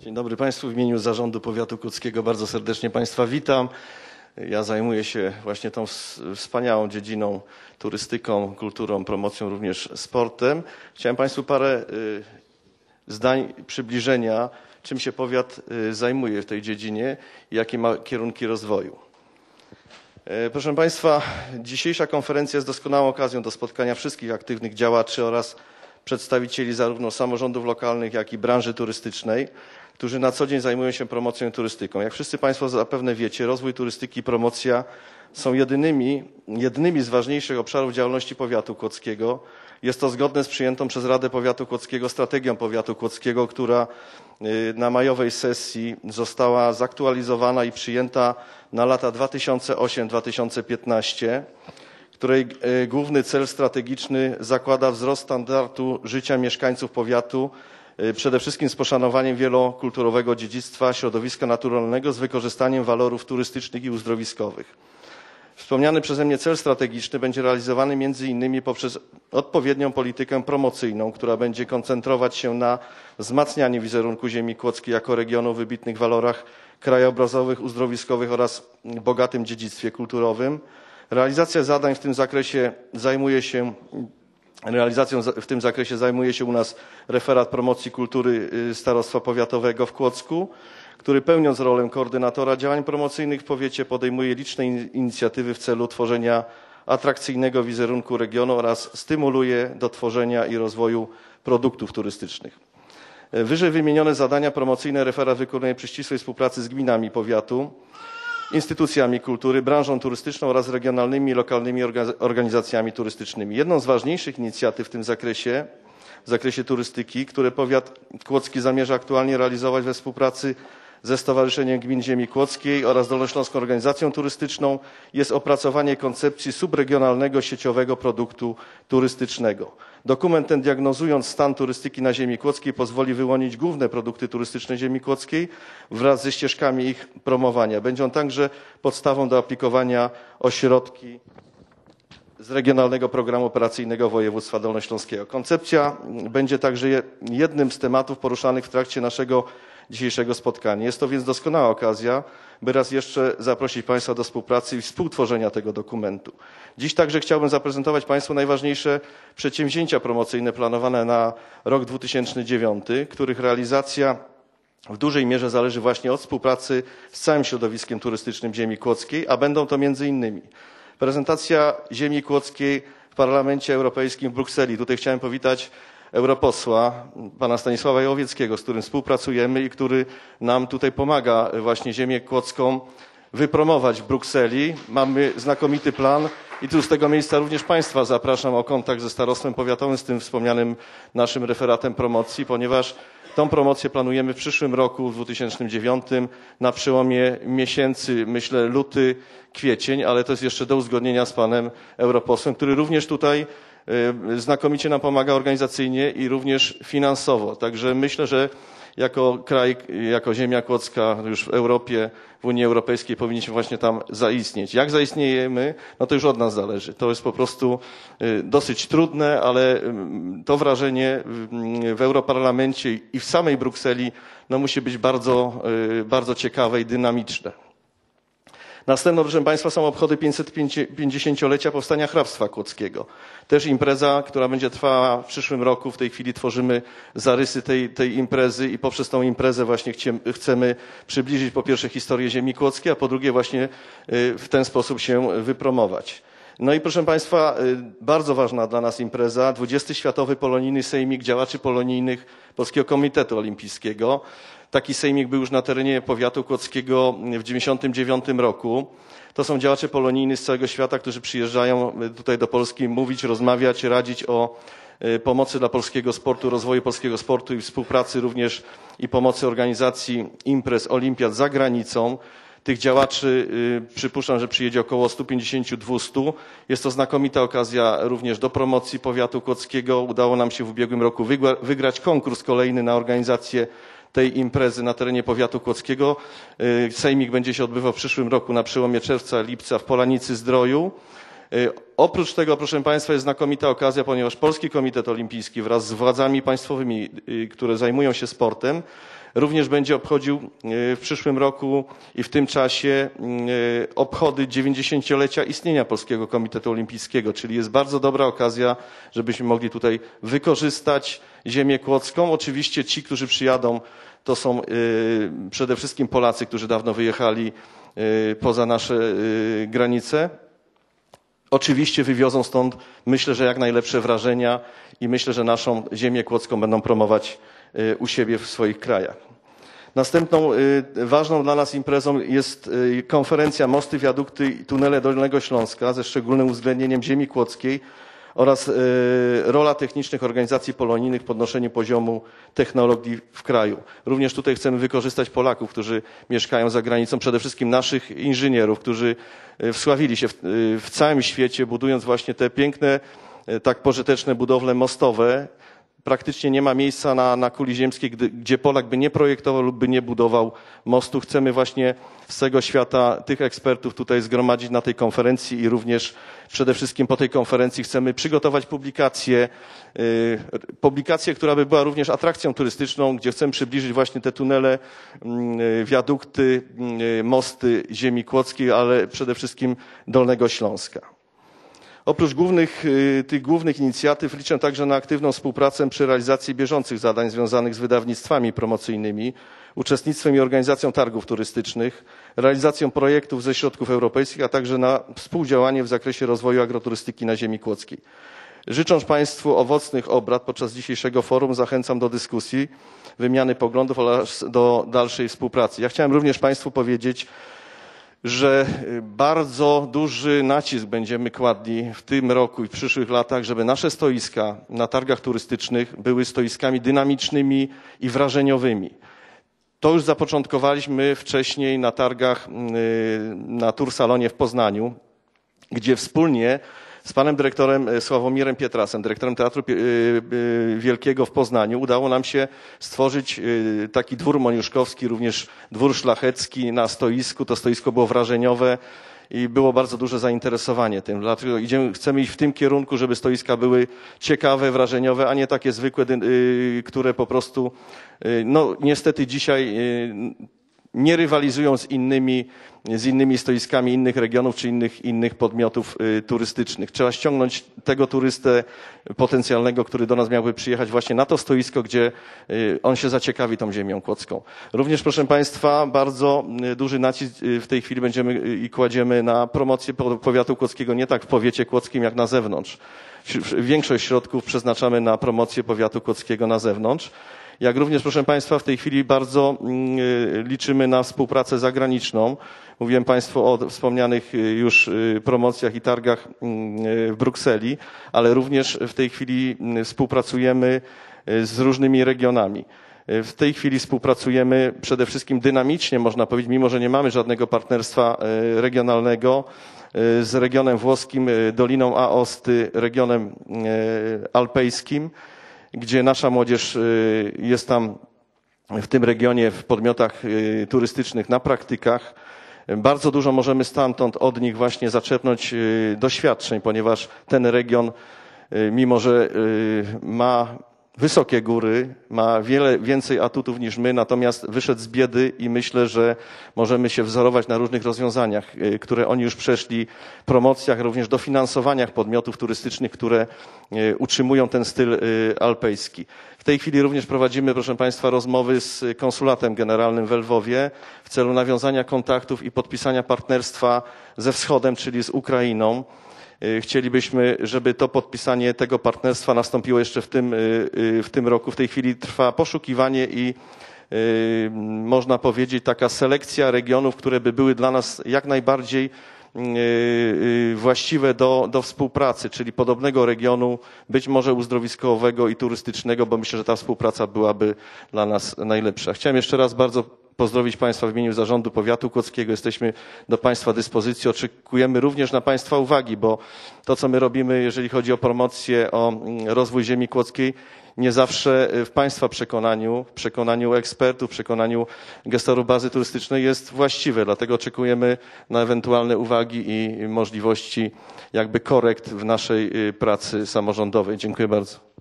Dzień dobry Państwu. W imieniu Zarządu Powiatu Kłodzkiego bardzo serdecznie Państwa witam. Ja zajmuję się właśnie tą wspaniałą dziedziną turystyką, kulturą, promocją, również sportem. Chciałem Państwu parę y, zdań przybliżenia, czym się powiat y, zajmuje w tej dziedzinie i jakie ma kierunki rozwoju. E, proszę Państwa, dzisiejsza konferencja jest doskonałą okazją do spotkania wszystkich aktywnych działaczy oraz przedstawicieli zarówno samorządów lokalnych, jak i branży turystycznej, którzy na co dzień zajmują się promocją i turystyką. Jak wszyscy Państwo zapewne wiecie, rozwój turystyki i promocja są jedynymi, jednymi z ważniejszych obszarów działalności powiatu kłodzkiego. Jest to zgodne z przyjętą przez Radę Powiatu Kłodzkiego strategią powiatu kłodzkiego, która y, na majowej sesji została zaktualizowana i przyjęta na lata 2008-2015 której y, główny cel strategiczny zakłada wzrost standardu życia mieszkańców powiatu Y, przede wszystkim z poszanowaniem wielokulturowego dziedzictwa środowiska naturalnego z wykorzystaniem walorów turystycznych i uzdrowiskowych. Wspomniany przeze mnie cel strategiczny będzie realizowany między innymi poprzez odpowiednią politykę promocyjną, która będzie koncentrować się na wzmacnianiu wizerunku ziemi kłodzkiej jako regionu o wybitnych walorach krajobrazowych, uzdrowiskowych oraz bogatym dziedzictwie kulturowym. Realizacja zadań w tym zakresie zajmuje się Realizacją w tym zakresie zajmuje się u nas referat promocji kultury y, Starostwa Powiatowego w Kłodzku, który pełniąc rolę koordynatora działań promocyjnych w powiecie podejmuje liczne inicjatywy w celu tworzenia atrakcyjnego wizerunku regionu oraz stymuluje do tworzenia i rozwoju produktów turystycznych. Wyżej wymienione zadania promocyjne referat wykonuje przy ścisłej współpracy z gminami powiatu instytucjami kultury, branżą turystyczną oraz regionalnymi i lokalnymi organizacjami turystycznymi. Jedną z ważniejszych inicjatyw w tym zakresie, w zakresie turystyki, które powiat kłodzki zamierza aktualnie realizować we współpracy ze Stowarzyszeniem Gmin Ziemi Kłodzkiej oraz Dolnośląską Organizacją Turystyczną jest opracowanie koncepcji subregionalnego sieciowego produktu turystycznego. Dokument ten diagnozując stan turystyki na ziemi kłodzkiej pozwoli wyłonić główne produkty turystyczne ziemi kłodzkiej wraz ze ścieżkami ich promowania. Będzie on także podstawą do aplikowania o środki z Regionalnego Programu Operacyjnego Województwa Dolnośląskiego. Koncepcja będzie także jednym z tematów poruszanych w trakcie naszego dzisiejszego spotkania. Jest to więc doskonała okazja, by raz jeszcze zaprosić Państwa do współpracy i współtworzenia tego dokumentu. Dziś także chciałbym zaprezentować Państwu najważniejsze przedsięwzięcia promocyjne planowane na rok 2009, których realizacja w dużej mierze zależy właśnie od współpracy z całym środowiskiem turystycznym ziemi kłodzkiej, a będą to między innymi prezentacja ziemi kłodzkiej w Parlamencie Europejskim w Brukseli. Tutaj chciałem powitać europosła, pana Stanisława Jołowieckiego, z którym współpracujemy i który nam tutaj pomaga właśnie ziemię kłodzką wypromować w Brukseli. Mamy znakomity plan i tu z tego miejsca również Państwa zapraszam o kontakt ze starostwem powiatowym, z tym wspomnianym naszym referatem promocji, ponieważ tą promocję planujemy w przyszłym roku, w 2009, na przełomie miesięcy, myślę luty, kwiecień, ale to jest jeszcze do uzgodnienia z panem europosłem, który również tutaj znakomicie nam pomaga organizacyjnie i również finansowo. Także myślę, że jako kraj, jako ziemia kłodzka już w Europie, w Unii Europejskiej powinniśmy właśnie tam zaistnieć. Jak zaistniejemy, no to już od nas zależy. To jest po prostu y, dosyć trudne, ale to wrażenie w Europarlamencie i w samej Brukseli no musi być bardzo, y, bardzo ciekawe i dynamiczne. Następną, proszę Państwa, są obchody 550-lecia powstania hrabstwa kłodzkiego. Też impreza, która będzie trwała w przyszłym roku. W tej chwili tworzymy zarysy tej, tej imprezy i poprzez tą imprezę właśnie chcemy przybliżyć po pierwsze historię ziemi kłodzkiej, a po drugie właśnie y, w ten sposób się wypromować. No i proszę Państwa, y, bardzo ważna dla nas impreza, 20. Światowy Polonijny Sejmik Działaczy Polonijnych Polskiego Komitetu Olimpijskiego. Taki sejmik był już na terenie powiatu kłodzkiego w 1999 roku. To są działacze polonijni z całego świata, którzy przyjeżdżają tutaj do Polski mówić, rozmawiać, radzić o e, pomocy dla polskiego sportu, rozwoju polskiego sportu i współpracy również i pomocy organizacji imprez, olimpiad za granicą. Tych działaczy przypuszczam, że przyjedzie około 150-200. Jest to znakomita okazja również do promocji powiatu kłodzkiego. Udało nam się w ubiegłym roku wygrać konkurs kolejny na organizację tej imprezy na terenie powiatu kłodzkiego. Y, sejmik będzie się odbywał w przyszłym roku na przełomie czerwca, lipca w Polanicy Zdroju. Oprócz tego, proszę Państwa, jest znakomita okazja, ponieważ Polski Komitet Olimpijski wraz z władzami państwowymi, które zajmują się sportem, również będzie obchodził w przyszłym roku i w tym czasie obchody 90-lecia istnienia Polskiego Komitetu Olimpijskiego, czyli jest bardzo dobra okazja, żebyśmy mogli tutaj wykorzystać ziemię kłodzką. Oczywiście ci, którzy przyjadą, to są przede wszystkim Polacy, którzy dawno wyjechali poza nasze granice. Oczywiście wywiozą stąd, myślę, że jak najlepsze wrażenia i myślę, że naszą ziemię kłodzką będą promować u siebie w swoich krajach. Następną ważną dla nas imprezą jest konferencja Mosty, Wiadukty i Tunele Dolnego Śląska ze szczególnym uwzględnieniem ziemi kłodzkiej oraz rola technicznych organizacji polonijnych w podnoszeniu poziomu technologii w kraju. Również tutaj chcemy wykorzystać Polaków, którzy mieszkają za granicą, przede wszystkim naszych inżynierów, którzy wsławili się w całym świecie, budując właśnie te piękne, tak pożyteczne budowle mostowe, praktycznie nie ma miejsca na, na kuli ziemskiej, gdy, gdzie Polak by nie projektował lub by nie budował mostu. Chcemy właśnie z całego świata tych ekspertów tutaj zgromadzić na tej konferencji i również przede wszystkim po tej konferencji chcemy przygotować publikację, yy, publikację, która by była również atrakcją turystyczną, gdzie chcemy przybliżyć właśnie te tunele, yy, wiadukty, yy, mosty ziemi kłodzkiej, ale przede wszystkim Dolnego Śląska. Oprócz głównych, tych głównych inicjatyw liczę także na aktywną współpracę przy realizacji bieżących zadań związanych z wydawnictwami promocyjnymi, uczestnictwem i organizacją targów turystycznych, realizacją projektów ze środków europejskich, a także na współdziałanie w zakresie rozwoju agroturystyki na ziemi kłodzkiej. Życząc Państwu owocnych obrad podczas dzisiejszego forum, zachęcam do dyskusji, wymiany poglądów oraz do dalszej współpracy. Ja chciałem również Państwu powiedzieć, że bardzo duży nacisk będziemy kładli w tym roku i w przyszłych latach, żeby nasze stoiska na targach turystycznych były stoiskami dynamicznymi i wrażeniowymi. To już zapoczątkowaliśmy wcześniej na targach na Tursalonie w Poznaniu, gdzie wspólnie z panem dyrektorem e, Sławomirem Pietrasem, dyrektorem Teatru e, e, Wielkiego w Poznaniu, udało nam się stworzyć taki dwór moniuszkowski, również dwór szlachecki na stoisku. To stoisko było wrażeniowe i było bardzo duże zainteresowanie tym. Dlatego idziemy, chcemy iść w tym kierunku, żeby stoiska były ciekawe, wrażeniowe, a nie takie zwykłe, które po prostu, no niestety dzisiaj nie rywalizują z innymi, z innymi stoiskami innych regionów czy innych, innych podmiotów y, turystycznych. Trzeba ściągnąć tego turystę potencjalnego, który do nas miałby przyjechać właśnie na to stoisko, gdzie y, on się zaciekawi tą ziemią kłodzką. Również, proszę Państwa, bardzo y, duży nacisk w tej chwili będziemy i kładziemy na promocję powiatu kłodzkiego nie tak w powiecie kłodzkim jak na zewnątrz. Większość środków przeznaczamy na promocję powiatu kłodzkiego na zewnątrz jak również, proszę Państwa, w tej chwili bardzo mm, y, liczymy na współpracę zagraniczną. Mówiłem Państwu o wspomnianych y, już y, promocjach i targach mm, w Brukseli, ale również w tej chwili mm, współpracujemy z różnymi regionami. W tej chwili współpracujemy przede wszystkim dynamicznie, można powiedzieć, mimo że nie mamy żadnego partnerstwa regionalnego z regionem włoskim, Doliną Aosty, regionem alpejskim gdzie nasza młodzież y, jest tam w tym regionie, w podmiotach y, turystycznych na praktykach. Bardzo dużo możemy stamtąd od nich właśnie zaczerpnąć y, doświadczeń, ponieważ ten region, mimo że ma wysokie góry, ma wiele więcej atutów niż my, natomiast wyszedł z biedy i myślę, że możemy się wzorować na różnych rozwiązaniach, y, które oni już przeszli, promocjach, również dofinansowaniach podmiotów turystycznych, które y, utrzymują ten styl y, alpejski. W tej chwili również prowadzimy, proszę Państwa, rozmowy z konsulatem generalnym w Lwowie w celu nawiązania kontaktów i podpisania partnerstwa ze wschodem, czyli z Ukrainą. Y, chcielibyśmy, żeby to podpisanie tego partnerstwa nastąpiło jeszcze w tym, y, y, w tym roku. W tej chwili trwa poszukiwanie i można powiedzieć taka selekcja regionów, które by były dla nas jak najbardziej właściwe do, do współpracy, czyli podobnego regionu, być może uzdrowiskowego i turystycznego, bo myślę, że ta współpraca byłaby dla nas najlepsza. Chciałem jeszcze raz bardzo pozdrowić Państwa w imieniu Zarządu Powiatu Kłodzkiego. Jesteśmy do Państwa dyspozycji. Oczekujemy również na Państwa uwagi, bo to, co my robimy, jeżeli chodzi o promocję, o mm, rozwój ziemi kłodzkiej, nie zawsze w Państwa przekonaniu, przekonaniu ekspertów, przekonaniu gestorów bazy turystycznej jest właściwe. Dlatego oczekujemy na ewentualne uwagi i możliwości jakby korekt w naszej y, pracy samorządowej. Dziękuję bardzo.